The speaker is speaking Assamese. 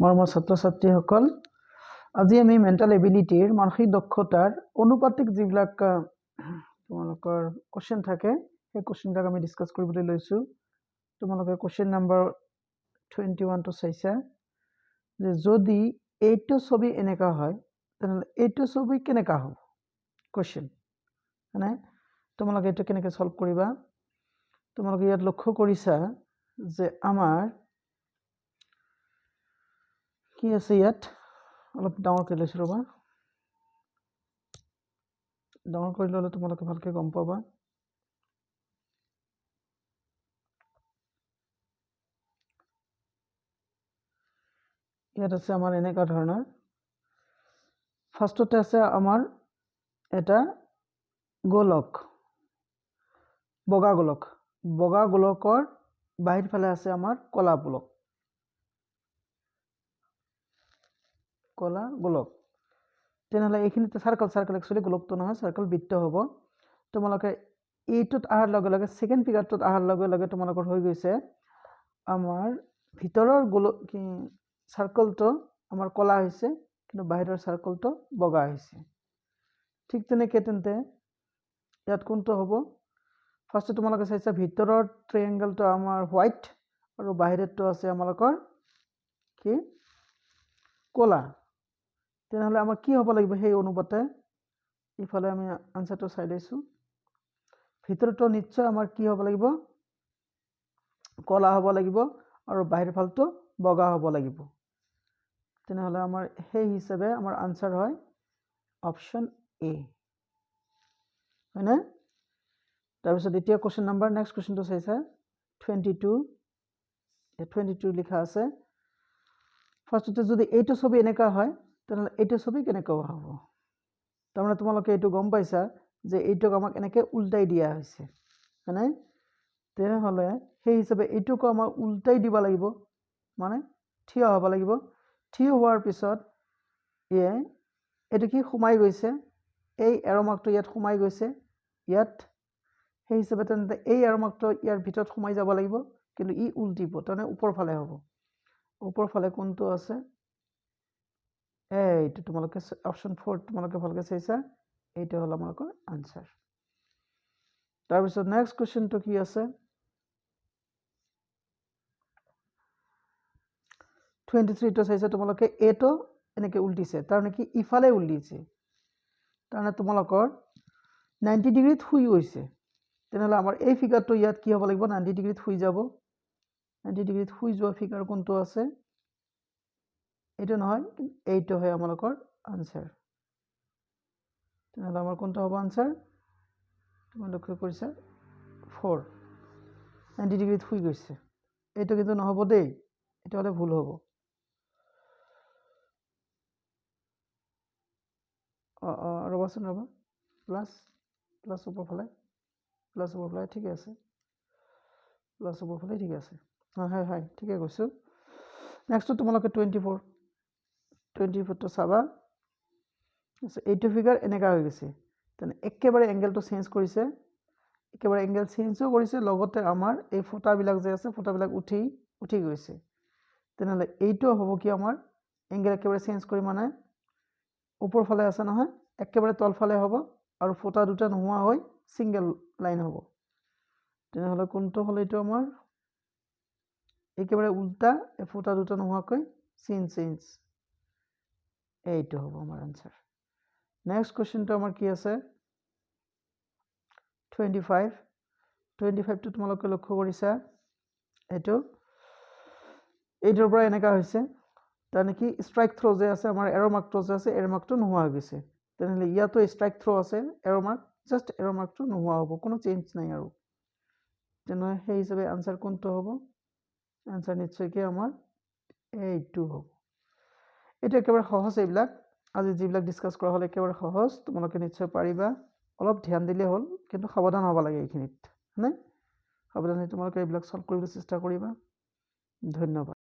মৰমৰ ছাত্ৰ ছাত্ৰীসকল আজি আমি মেণ্টেল এবিলিটিৰ মানসিক দক্ষতাৰ অনুপাতিক যিবিলাক তোমালোকৰ কুৱেশ্যন থাকে, সেই কুৱেশ্যনবিলাক আমি ডিছকাছ কৰিবলৈ লৈছোঁ। তোমালোকে কুৱেশ্যন নম্বৰ টুৱেণ্টি ওৱানটো চাইছা, যে যদি এইটো ছবি এনেকুৱা হয়, তেনেহ'লে এইটো ছবি কেনেকুৱা হ'ব? কুৱেশ্যন মানে তোমালোকে এইটো কেনেকৈ ছল্ভ কৰিবা? তোমালোকে ইয়াত লক্ষ্য কৰিছা যে আমাৰ কি আছে ইয়াত অলপ ডাঙৰকৈ লৈছোঁ ৰ'বা ডাঙৰ কৰি ল'লে তোমালোকে ভালকৈ গম পাবা ইয়াত আছে আমাৰ এনেকুৱা ধৰণৰ ফাৰ্ষ্টতে আছে আমাৰ এটা গোলক বগা গোলক বগা গোলকৰ বাহিৰ ফালে আছে আমাৰ কলা গোলক কলা, গোলক। তেনেহ'লে এইখিনিতে চাৰ্কল চাৰ্কল একচুৱেলি গোলকটো নহয় চাৰ্কল বৃত্ত হ'ব। তোমালোকে এইটোত অহাৰ লগে লগে ছেকেণ্ড ফিগাৰটোত অহাৰ লগে লগে তোমালোকৰ হৈ গৈছে আমাৰ ভিতৰৰ গোল কি চাৰ্কলটো আমাৰ কলা হৈছে, কিন্তু বাহিৰৰ চাৰ্কলটো বগা হৈছে। ঠিক তেনেকৈ তেন্তে ইয়াত কোনটো হ'ব? ফাৰ্ষ্টে তোমালোকে চাইছা, ভিতৰৰ ট্ৰায়েংগলটো আমাৰ হোৱাইট আৰু বাহিৰতটো আছে আমালোকৰ কি? ক'লা। তেনেহ'লে আমাৰ কি হ'ব লাগিব সেই অনুপাতে ইফালে আমি আনচাৰটো চাই লৈছোঁ। ভিতৰতো নিশ্চয় আমাৰ কি হ'ব লাগিব? ক'লা হ'ব লাগিব আৰু বাহিৰ ফালটো বগা হ'ব লাগিব। তেনেহ'লে আমাৰ সেই হিচাপে আমাৰ আনচাৰ হয় অপশ্যন এ হয়নে? তাৰপিছত এতিয়া কুৱেশ্যন নাম্বাৰ নেক্সট কুৱেশ্যনটো চাইছা? টুৱেণ্টি টু টুৱেণ্টি টু লিখা আছে। ফাৰ্ষ্টতে যদি এইটো ছবি এনেকুৱা হয় তেনেহ'লে এইটো ছবি কেনেকুৱা হ'ব তাৰমানে তোমালোকে এইটো গম পাইছা যে এইটোক আমাক এনেকৈ উল্টাই দিয়া হৈছে হয়নে তেনেহ'লে সেই হিচাপে এইটোকো আমাক উল্টাই দিব লাগিব মানে থিয় হ'ব লাগিব। থিয় হোৱাৰ পিছত ইয়ে এইটো কি সোমাই গৈছে? এই এৰমাকটো ইয়াত সোমাই গৈছে ইয়াত। সেই হিচাপে তেন্তে এই এৰমাকটো ইয়াৰ ভিতৰত সোমাই যাব লাগিব কিন্তু ই উল্টিব তাৰমানে ওপৰ ফালে হ'ব। ওপৰ ফালে কোনটো আছে? এইটো তোমালোকে অপশ্যন ফ'ৰ তোমালোকে ভালকৈ চাইছা, এইটো হ'ল আমালোকৰ আনচাৰ তাৰপিছত নেক্সট কুৱেশ্যনটো কি আছে? টুৱেণ্টি থ্ৰীটো চাইছে তোমালোকে, এইটো এনেকৈ উল্টিছে তাৰমানে কি ইফালে উল্টিছে। তাৰমানে তোমালোকৰ নাইণ্টি ডিগ্ৰীত শুই গৈছে। তেনেহ'লে আমাৰ এই ফিগাৰটো ইয়াত কি হ'ব লাগিব নাইণ্টি ডিগ্ৰীত শুই যাব। নাইণ্টি ডিগ্ৰীত শুই যোৱা ফিগাৰ কোনটো আছে? এইটো নহয় এইটো হয় আমালোকৰ আনচাৰ তেনেহ'লে আমাৰ কোনটো হ'ব আনচাৰ তুমি লক্ষ্য কৰিছা? ফ'ৰ নাইণ্টি ডিগ্ৰীত শুই গৈছে। এইটো কিন্তু নহ'ব দেই এইটো হ'লে ভুল হ'ব। অঁ অঁ ৰ'বাচোন ৰ'বা। প্লাছ প্লাছ ওপৰফালে প্লাছ ওপৰফালে ঠিকে আছে। প্লাছ ওপৰফালে ঠিকে আছে। হয় হয় হয় ঠিকে কৈছোঁ। নেক্সটটো তোমালোকে টুৱেণ্টি ফ'ৰ টুৱেণ্টি ফ'ৰটো চাবা এইটো ফিগাৰ এনেকুৱা হৈ গৈছে। তেনে একেবাৰে এংগেলটো চেঞ্জ কৰিছে। একেবাৰে এংগেল চেঞ্জো কৰিছে লগতে আমাৰ এই ফুটাবিলাক যে আছে ফুটাবিলাক উঠি উঠি গৈছে। তেনেহ'লে এইটো হ'ব কি আমাৰ? এংগেল একেবাৰে চেঞ্জ কৰি মানে ওপৰ ফালে আছে নহয় একেবাৰে তলফালে হ'ব আৰু ফুটা দুটা নোহোৱা হৈ ছিংগল লাইন হ'ব। তেনেহ'লে কোনটো হ'লে এইটো আমাৰ? একেবাৰে উল্টা এই ফুটা দুটা নোহোৱাকৈ চিন চেঞ্জ এইটো হ'ব আমাৰ আনচাৰ নেক্সট কুৱেশ্যনটো আমাৰ কি আছে? টুৱেণ্টি ফাইভ টুৱেণ্টি ফাইভটো তোমালোকে লক্ষ্য কৰিছা? এইটো, এইটোৰ পৰা এনেকুৱা হৈছে তাৰমানে কি ষ্ট্ৰাইক থ্ৰ' যে আছে, আমাৰ এৰ মাৰ্কটো যে আছে এৰ মাৰ্কটো নোহোৱা হৈ গৈছে। তেনেহ'লে ইয়াতো ষ্ট্ৰাইক থ্ৰ' আছে এৰ মাৰ্ক জাষ্ট এৰ মাৰ্কটো নোহোৱা হ'ব, কোনো চেঞ্জ নাই আৰু। তেনেহ'লে সেই হিচাপে আনচাৰ কোনটো হ'ব? আনচাৰ নিশ্চয়কৈ আমাৰ এইটো হ'ব। এইটো একেবাৰে সহজ এইবিলাক। আজি যিবিলাক ডিছকাছ কৰা হ'ল একেবাৰে সহজ। তোমালোকে নিশ্চয় পাৰিবা। অলপ ধ্যান দিলেই হ'ল কিন্তু সাৱধান হ'ব লাগে এইখিনিত হয়নে? সাৱধানে তোমালোকে এইবিলাক ছল্ভ কৰিবলৈ চেষ্টা কৰিবা। ধন্যবাদ।